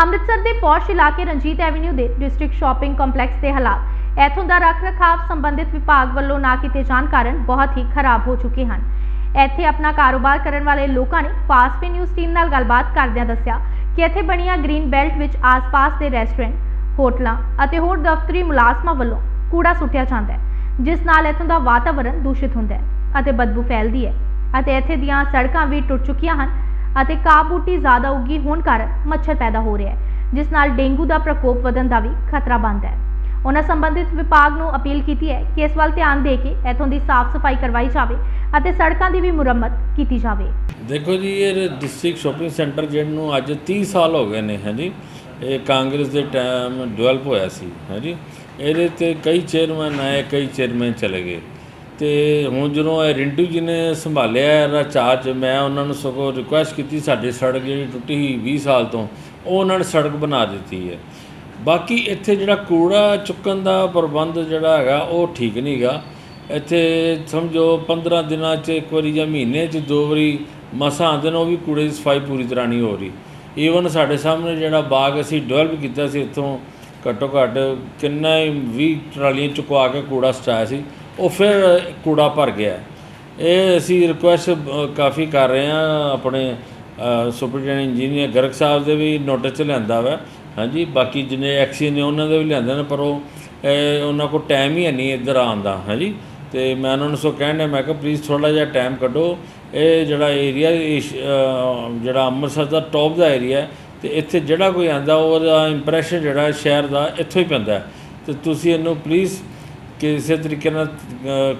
ਅੰਮ੍ਰਿਤਸਰ ਦੇ ਪੌਸ਼ ਇਲਾਕੇ ਰਣਜੀਤ ਐਵਨਿਊ ਦੇ ਡਿਸਟ੍ਰਿਕਟ ਸ਼ਾਪਿੰਗ ਕੰਪਲੈਕਸ ਦੇ ਹਾਲਾਤ। ਇੱਥੋਂ ਦਾ ਰੱਖ ਰਖਾਵ ਸੰਬੰਧਿਤ ਵਿਭਾਗ ਵੱਲੋਂ ਨਾ ਕੀਤੇ ਜਾਣ ਕਾਰਨ ਬਹੁਤ ਹੀ ਖਰਾਬ ਹੋ ਚੁੱਕੇ ਹਨ। ਇੱਥੇ ਆਪਣਾ ਕਾਰੋਬਾਰ ਕਰਨ ਵਾਲੇ ਲੋਕਾਂ ਨੇ ਫਾਸਟ ਨਿਊਜ਼ ਟੀਮ ਨਾਲ ਗੱਲਬਾਤ ਕਰਦਿਆਂ ਦੱਸਿਆ ਕਿ ਇੱਥੇ ਬਣੀਆਂ ਗ੍ਰੀਨ ਬੈਲਟ ਵਿੱਚ ਆਸ-ਪਾਸ ਦੇ ਰੈਸਟੋਰੈਂਟ, ਹੋਟਲਾਂ ਅਤੇ ਹੋਰ ਦਫ਼ਤਰੀ ਮੁਲਾਜ਼ਮਾਂ ਵੱਲੋਂ ਕੂੜਾ ਸੁੱਟਿਆ ਜਾਂਦਾ ਹੈ, ਜਿਸ ਨਾਲ ਇੱਥੋਂ ਦਾ ਵਾਤਾਵਰਣ ਦੂਸ਼ਿਤ ਹੁੰਦਾ ਹੈ ਅਤੇ ਬਦਬੂ ਫੈਲਦੀ ਹੈ ਅਤੇ ਇੱਥੇ ਦੀਆਂ ਸੜਕਾਂ ਵੀ ਟੁੱਟ ਚੁੱਕੀਆਂ ਹਨ। ਅਤੇ ਘਾਹ ਬੂਟੀ ਜ਼ਿਆਦਾ ਉੱਗੀ ਹੋਣ ਕਾਰਨ ਮੱਛਰ ਪੈਦਾ ਹੋ ਰਿਹਾ ਹੈ, ਜਿਸ ਨਾਲ ਡੇਂਗੂ ਦਾ ਪ੍ਰਕੋਪ ਵਧਣ ਦਾ ਵੀ ਖਤਰਾ ਬਣਦਾ ਹੈ। ਉਹਨਾਂ ਸੰਬੰਧਿਤ ਵਿਭਾਗ ਨੂੰ ਅਪੀਲ ਕੀਤੀ ਹੈ ਕਿ ਇਸ ਵੱਲ ਧਿਆਨ ਦੇ ਕੇ ਇੱਥੋਂ ਦੀ ਸਾਫ਼ ਸਫ਼ਾਈ ਕਰਵਾਈ ਜਾਵੇ ਅਤੇ ਸੜਕਾਂ ਦੀ ਵੀ ਮੁਰੰਮਤ ਕੀਤੀ ਜਾਵੇ। ਦੇਖੋ ਜੀ, ਇਹ ਡਿਸਟ੍ਰਿਕਟ ਸ਼ਾਪਿੰਗ ਸੈਂਟਰ ਜਿਹਨੂੰ ਅੱਜ 30 ਸਾਲ ਹੋ ਗਏ ਨੇ ਹਾਂਜੀ ਇਹ ਕਾਂਗਰਸ ਦੇ ਟਾਈਮ ਡਿਵੈਲਪ ਹੋਇਆ ਸੀ ਹਾਂਜੀ ਇਹਦੇ ਤੇ ਕਈ ਚੇਅਰਮੈਨ ਆਏ, ਕਈ ਚੇਅਰਮੈਨ ਚਲੇ ਗਏ। ਤੇ ਹੁਣ ਜਦੋਂ ਇਹ ਰਿੰਟੂ ਜੀ ਨੇ ਸੰਭਾਲਿਆ ਇਹਦਾ ਚਾਰਜ, ਮੈਂ ਉਹਨਾਂ ਨੂੰ ਸਗੋਂ ਰਿਕੁਐਸਟ ਕੀਤੀ ਸਾਡੀ ਸੜਕ ਜਿਹੜੀ ਟੁੱਟੀ ਸੀ 20 ਸਾਲ ਤੋਂ, ਉਹ ਉਹਨਾਂ ਨੇ ਸੜਕ ਬਣਾ ਦਿੱਤੀ ਹੈ। ਬਾਕੀ ਇੱਥੇ ਜਿਹੜਾ ਕੂੜਾ ਚੁੱਕਣ ਦਾ ਪ੍ਰਬੰਧ ਜਿਹੜਾ ਹੈਗਾ, ਉਹ ਠੀਕ ਨਹੀਂ ਨਹੀਂਗਾ ਇੱਥੇ ਸਮਝੋ 15 ਦਿਨਾਂ 'ਚ, ਇੱਕ ਵਾਰੀ ਜਾਂ ਮਹੀਨੇ 'ਚ ਦੋ ਵਾਰੀ ਮਸਾਂ ਆਉਂਦੇ ਨੇ, ਉਹ ਵੀ ਕੂੜੇ ਦੀ ਸਫ਼ਾਈ ਪੂਰੀ ਤਰ੍ਹਾਂ ਨਹੀਂ ਹੋ ਰਹੀ। ਈਵਨ ਸਾਡੇ ਸਾਹਮਣੇ ਜਿਹੜਾ ਬਾਗ ਅਸੀਂ ਡਿਵੈਲਪ ਕੀਤਾ ਸੀ ਇੱਥੋਂ ਘੱਟੋ ਘੱਟ ਕਿੰਨਾ ਹੀ 20 ਟਰਾਲੀਆਂ ਚੁਕਵਾ ਕੇ ਕੂੜਾ ਸਟਾਇਆ ਸੀ। ਉਹ ਫਿਰ ਕੂੜਾ ਭਰ ਗਿਆ। ਇਹ ਅਸੀਂ ਰਿਕੁਐਸਟ ਕਾਫੀ ਕਰ ਰਹੇ ਹਾਂ ਆਪਣੇ ਸੁਪਰਡੈਂਟ ਇੰਜੀਨੀਅਰ ਗਰਗ ਸਾਹਿਬ ਦੇ ਵੀ ਨੋਟਿਸ 'ਚ ਲਿਆਂਦਾ ਵਾ। ਹਾਂਜੀ, ਬਾਕੀ ਜਿੰਨੇ ਐਕਸੀ ਨੇ ਉਹਨਾਂ ਦੇ ਵੀ ਲਿਆਂਦੇ ਨੇ, ਪਰ ਉਹ ਉਹਨਾਂ ਕੋਲ ਟਾਈਮ ਹੀ ਹੈ ਨਹੀਂ ਇੱਧਰ ਆਉਣ ਦਾ। ਹਾਂਜੀ, ਤੇ ਮੈਂ ਉਹਨਾਂ ਨੂੰ ਸੋ ਕਹਿਣਾ ਮੈਂ ਕਿਹਾ ਪਲੀਜ਼ ਥੋੜਾ ਜਿਹਾ ਟਾਈਮ ਕੱਢੋ। ਇਹ ਜਿਹੜਾ ਏਰੀਆ ਜਿਹੜਾ ਅੰਮ੍ਰਿਤਸਰ ਦਾ ਟੌਪ ਦਾ ਏਰੀਆ ਹੈ, ਤੇ ਇੱਥੇ ਜਿਹੜਾ ਕੋਈ ਆਂਦਾ ਉਹਦਾ ਇੰਪ੍ਰੈਸ਼ਨ ਜਿਹੜਾ ਸ਼ਹਿਰ ਦਾ ਇੱਥੋਂ ਹੀ ਪੈਂਦਾ। ਹੈ। ਤੇ ਤੁਸੀਂ ਇਹਨੂੰ ਪਲੀਜ਼ ਕਿ ਇਸੇ ਤਰੀਕੇ ਨਾਲ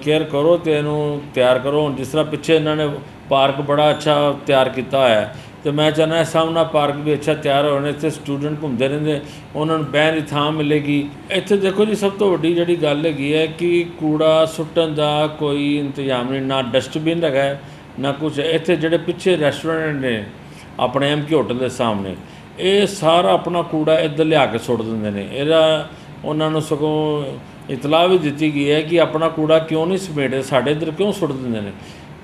ਕੇਅਰ ਕਰੋ ਤੇ ਇਹਨੂੰ ਤਿਆਰ ਕਰੋ। ਹੁਣ ਜਿਸ ਤਰ੍ਹਾਂ ਪਿੱਛੇ ਇਹਨਾਂ ਨੇ ਪਾਰਕ ਬੜਾ ਅੱਛਾ ਤਿਆਰ ਕੀਤਾ ਹੋਇਆ ਹੈ। ਤੇ ਮੈਂ ਚਾਹੁੰਦਾ ਸਾਹਮਣਾ ਪਾਰਕ ਵੀ ਅੱਛਾ ਤਿਆਰ ਹੋਣੇ, ਇੱਥੇ ਸਟੂਡੈਂਟ ਘੁੰਮਦੇ ਰਹਿੰਦੇ, ਉਹਨਾਂ ਨੂੰ ਬਹਿਣ ਦੀ ਥਾਂ ਮਿਲੇਗੀ। ਇੱਥੇ ਦੇਖੋ ਜੀ, ਸਭ ਤੋਂ ਵੱਡੀ ਜਿਹੜੀ ਗੱਲ ਹੈਗੀ ਹੈ ਕਿ ਕੂੜਾ ਸੁੱਟਣ ਦਾ ਕੋਈ ਇੰਤਜ਼ਾਮ ਨਹੀਂ, ਨਾ ਡਸਟਬਿਨ ਹੈਗਾ ਨਾ ਕੁਝ ਇੱਥੇ ਜਿਹੜੇ ਪਿੱਛੇ ਰੈਸਟੋਰੈਂਟ ਨੇ, ਆਪਣੇ ਐਮਕੇ ਹੋਟਲ ਦੇ ਸਾਹਮਣੇ, ਇਹ ਸਾਰਾ ਆਪਣਾ ਕੂੜਾ ਇੱਧਰ ਲਿਆ ਕੇ ਸੁੱਟ ਦਿੰਦੇ ਨੇ। ਇਹਦਾ ਉਹਨਾਂ ਨੂੰ ਸਗੋਂ ਇਤਲਾਹ ਵੀ ਦਿੱਤੀ ਗਈ ਹੈ ਕਿ ਆਪਣਾ ਕੂੜਾ ਕਿਉਂ ਨਹੀਂ ਸਮੇਟਦੇ, ਸਾਡੇ ਇੱਧਰ ਕਿਉਂ ਸੁੱਟ ਦਿੰਦੇ ਨੇ?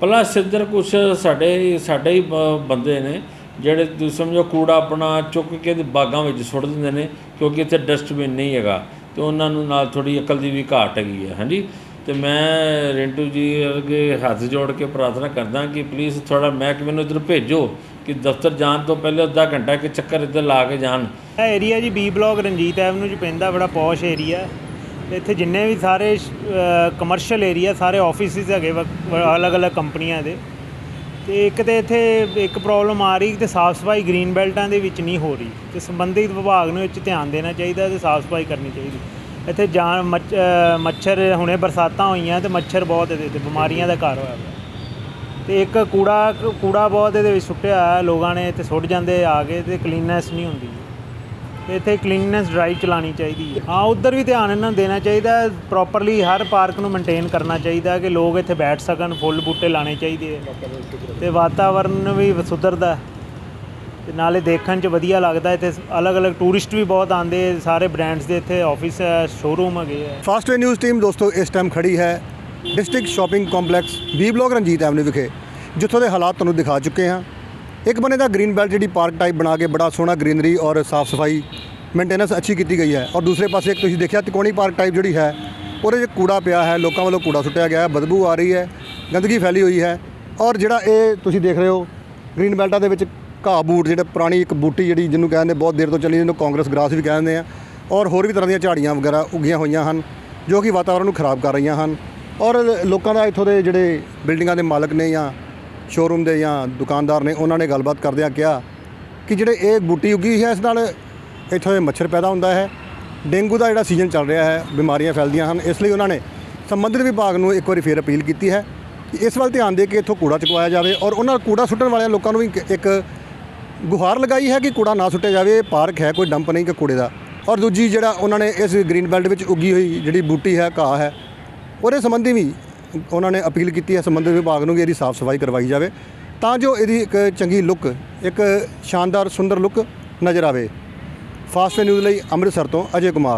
ਪਲੱਸ ਇੱਧਰ ਕੁਝ ਸਾਡੇ ਸਾਡੇ ਹੀ ਬ- ਬੰਦੇ ਨੇ ਜਿਹੜੇ ਤੁਸੀਂ ਸਮਝੋ ਕੂੜਾ ਆਪਣਾ ਚੁੱਕ ਕੇ ਤੇ ਬਾਗਾਂ ਵਿੱਚ ਸੁੱਟ ਦਿੰਦੇ ਨੇ, ਕਿਉਂਕਿ ਇੱਥੇ ਡਸਟਬਿਨ ਨਹੀਂ ਹੈਗਾ ਤੇ ਉਹਨਾਂ ਨੂੰ ਨਾਲ ਥੋੜੀ ਅਕਲ ਦੀ ਵੀ ਘਾਟ ਹੈਗੀ ਹੈ, ਹਾਂਜੀ? ਤੇ ਮੈਂ ਰਿੰਟੂ ਜੀ ਅਰਗੇ ਹੱਥ ਜੋੜ ਕੇ ਪ੍ਰਾਰਥਨਾ ਕਰਦਾ ਕਿ ਪਲੀਜ਼ ਥੋੜਾ ਮਹਿਕਮੇ ਨੂੰ ਇੱਧਰ ਭੇਜੋ ਕਿ ਦਫ਼ਤਰ ਜਾਣ ਤੋਂ ਪਹਿਲੇ ਅੱਧਾ ਘੰਟਾ ਕਿ ਚੱਕਰ ਇੱਧਰ ਲਾ ਕੇ ਜਾਣ। ਇਹ ਏਰੀਆ ਜੀ ਬੀ ਬਲਾਕ ਰਣਜੀਤ ਐਵਨਿਊ ਚ ਪੈਂਦਾ, ਬੜਾ ਪੌਸ਼ ਏਰੀਆ ਇੱਥੇ ਜਿੰਨੇ ਵੀ ਸਾਰੇ ਕਮਰਸ਼ੀਅਲ ਏਰੀਆ ਸਾਰੇ ਆਫਿਸਿਸ ਹੈਗੇ ਅਲੱਗ-ਅਲੱਗ ਕੰਪਨੀਆਂ ਦੇ। ਤੇ ਇੱਕ ਤੇ ਇੱਥੇ ਇੱਕ ਪ੍ਰੋਬਲਮ ਆ ਰਹੀ ਤੇ ਸਾਫ਼ ਸਫ਼ਾਈ ਗ੍ਰੀਨ ਬੈਲਟਾਂ ਦੇ ਵਿੱਚ ਨਹੀਂ ਹੋ ਰਹੀ ਤੇ ਸੰਬੰਧਿਤ ਵਿਭਾਗ ਨੂੰ ਇਹ 'ਚ ਧਿਆਨ ਦੇਣਾ ਚਾਹੀਦਾ ਤੇ ਸਾਫ਼ ਸਫ਼ਾਈ ਕਰਨੀ ਚਾਹੀਦੀ। ਇੱਥੇ ਜਾਨ ਮੱਛ- ਮੱਛਰ ਹੁਣੇ ਬਰਸਾਤਾਂ ਹੋਈਆਂ ਤੇ ਮੱਛਰ ਬਹੁਤ ਇਹਦੇ ਤੇ, ਬਿਮਾਰੀਆਂ ਦਾ ਘਰ ਹੋਇਆ ਪਿਆ। ਤੇ ਇੱਕ ਕੂੜਾ ਕੂੜਾ ਬਹੁਤ ਇਹਦੇ ਵਿੱਚ ਸੁੱਟਿਆ ਹੋਇਆ ਲੋਕਾਂ ਨੇ ਇੱਥੇ ਸੁੱਟ ਜਾਂਦੇ ਆ ਕੇ ਤੇ ਕਲੀਨੈਸ ਨਹੀਂ ਹੁੰਦੀ। ਇੱਥੇ ਕਲੀਨੈਸ ਡਰਾਈਵ ਚਲਾਣੀ ਚਾਹੀਦੀ ਹੈ। ਹਾਂ, ਉਧਰ ਵੀ ਧਿਆਨ ਇਹਨਾਂ ਨੂੰ ਦੇਣਾ ਚਾਹੀਦਾ ਪ੍ਰੋਪਰਲੀ ਹਰ ਪਾਰਕ ਨੂੰ ਮੇਨਟੇਨ ਕਰਨਾ ਚਾਹੀਦਾ ਕਿ ਲੋਕ ਇੱਥੇ ਬੈਠ ਸਕਣ, ਫੁੱਲ ਬੂਟੇ ਲਾਣੇ ਚਾਹੀਦੇ ਆ ਤੇ ਵਾਤਾਵਰਨ ਵੀ ਸੁਧਰਦਾ ਤੇ ਨਾਲੇ ਦੇਖਣ 'ਚ ਵਧੀਆ ਲੱਗਦਾ ਇੱਥੇ ਅਲੱਗ-ਅਲੱਗ ਟੂਰਿਸਟ ਵੀ ਬਹੁਤ ਆਉਂਦੇ ਸਾਰੇ ਬ੍ਰਾਂਡਸ ਦੇ ਇੱਥੇ ਆਫਿਸ ਹੈ ਸ਼ੋਰੂਮ ਹੈਗੇ ਹੈ। ਫਾਸਟ ਵੇ ਨਿਊਜ਼ ਟੀਮ ਦੋਸਤੋ, ਇਸ ਟਾਈਮ ਖੜੀ ਹੈ district shopping complex B block Ranjit avenue ਵਿਖੇ, ਜਿੱਥੋਂ ਦੇ ਹਾਲਾਤ ਤੁਹਾਨੂੰ ਦਿਖਾ ਚੁੱਕੇ ਹਾਂ। ਇੱਕ ਬੰਨੇ ਦਾ ਗ੍ਰੀਨ ਬੈਲਟ ਜਿਹੜੀ ਪਾਰਕ ਟਾਈਪ ਬਣਾ ਕੇ ਬੜਾ ਸੋਹਣਾ ਗ੍ਰੀਨਰੀ ਔਰ ਸਾਫ਼ ਸਫ਼ਾਈ ਮੇਨਟੇਨੈਂਸ ਅੱਛੀ ਕੀਤੀ ਗਈ ਹੈ। ਔਰ ਦੂਸਰੇ ਪਾਸੇ ਇੱਕ ਤੁਸੀਂ ਦੇਖਿਆ ਤਿਕੋਣੀ ਪਾਰਕ ਟਾਈਪ ਜਿਹੜੀ ਹੈ, ਉਹਦੇ 'ਚ ਕੂੜਾ ਪਿਆ ਹੈ, ਲੋਕਾਂ ਵੱਲੋਂ ਕੂੜਾ ਸੁੱਟਿਆ ਗਿਆ ਹੈ, ਬਦਬੂ ਆ ਰਹੀ ਹੈ, ਗੰਦਗੀ ਫੈਲੀ ਹੋਈ ਹੈ। ਔਰ ਜਿਹੜਾ ਇਹ ਤੁਸੀਂ ਦੇਖ ਰਹੇ ਹੋ ਗ੍ਰੀਨ ਬੈਲਟਾਂ ਦੇ ਵਿੱਚ ਘਾਹ ਬੂਟ, ਜਿਹੜਾ ਪੁਰਾਣੀ ਇੱਕ ਬੂਟੀ ਜਿਹੜੀ ਜਿਹਨੂੰ ਕਹਿੰਦੇ ਬਹੁਤ ਦੇਰ ਤੋਂ ਚੱਲੀ, ਜਿਹਨੂੰ ਕਾਂਗਰਸ ਗ੍ਰਾਸ ਵੀ ਕਹਿੰਦੇ ਆ, ਔਰ ਹੋਰ ਵੀ ਤਰ੍ਹਾਂ ਦੀਆਂ ਝਾੜੀਆਂ ਵਗੈਰਾ ਉੱਗੀਆਂ ਹੋਈਆਂ ਹਨ, ਜੋ ਕਿ ਵਾਤਾਵਰਣ ਨੂੰ ਖਰਾਬ ਕਰ ਰਹੀਆਂ ਹਨ। ਔਰ ਲੋਕਾਂ ਦਾ ਇੱਥੋਂ ਦੇ ਜਿਹੜੇ ਬਿਲਡਿੰਗਾਂ ਦੇ ਮਾਲਕ ਨੇ ਜਾਂ ਸ਼ੋਰੂਮ ਦੇ ਜਾਂ ਦੁਕਾਨਦਾਰ ਨੇ ਉਹਨਾਂ ਨੇ ਗੱਲਬਾਤ ਕਰਦਿਆਂ ਕਿਹਾ ਕਿ ਜਿਹੜੇ ਇਹ ਬੂਟੀ ਉੱਗੀ ਹੈ, ਇਸ ਨਾਲ ਇੱਥੋਂ ਦੇ ਮੱਛਰ ਪੈਦਾ ਹੁੰਦਾ ਹੈ। ਡੇਂਗੂ ਦਾ ਜਿਹੜਾ ਸੀਜ਼ਨ ਚੱਲ ਰਿਹਾ ਹੈ, ਬਿਮਾਰੀਆਂ ਫੈਲਦੀਆਂ ਹਨ, ਇਸ ਲਈ ਉਹਨਾਂ ਨੇ ਸੰਬੰਧਿਤ ਵਿਭਾਗ ਨੂੰ ਇੱਕ ਵਾਰੀ ਫੇਰ ਅਪੀਲ ਕੀਤੀ ਹੈ ਕਿ ਇਸ ਵੱਲ ਧਿਆਨ ਦੇ ਕੇ ਇੱਥੋਂ ਕੂੜਾ ਚੁਕਵਾਇਆ ਜਾਵੇ ਔਰ ਉਹਨਾਂ ਕੂੜਾ ਸੁੱਟਣ ਵਾਲਿਆਂ ਲੋਕਾਂ ਨੂੰ ਵੀ ਇੱਕ- ਗੁਹਾਰ ਲਗਾਈ ਹੈ ਕਿ ਕੂੜਾ ਨਾ ਸੁੱਟਿਆ ਜਾਵੇ ਇਹ ਪਾਰਕ ਹੈ, ਕੋਈ ਡੰਪ ਨਹੀਂ ਕਿ ਕੂੜੇ ਦਾ। ਔਰ ਦੂਜੀ ਜਿਹੜਾ ਉਹਨਾਂ ਨੇ ਇਸ ਗ੍ਰੀਨ ਬੈਲਟ ਵਿੱਚ ਉੱਗੀ ਹੋਈ ਜਿਹੜੀ ਬੂਟੀ ਹੈ, ਘਾਹ ਹੈ, ਉਹਦੇ ਸੰਬੰਧੀ ਵੀ ਉਹਨਾਂ ਨੇ ਅਪੀਲ ਕੀਤੀ ਹੈ ਸੰਬੰਧਿਤ ਵਿਭਾਗ ਨੂੰ ਕਿ ਇਹਦੀ ਸਾਫ਼ ਸਫ਼ਾਈ ਕਰਵਾਈ ਜਾਵੇ ਤਾਂ ਜੋ ਇਹਦੀ ਇੱਕ ਚੰਗੀ ਲੁੱਕ, ਇੱਕ ਸ਼ਾਨਦਾਰ ਸੁੰਦਰ ਲੁੱਕ ਨਜ਼ਰ ਆਵੇ। ਫਾਸਟ ਨਿਊਜ਼ ਲਈ ਅੰਮ੍ਰਿਤਸਰ ਤੋਂ ਅਜੇ ਕੁਮਾਰ।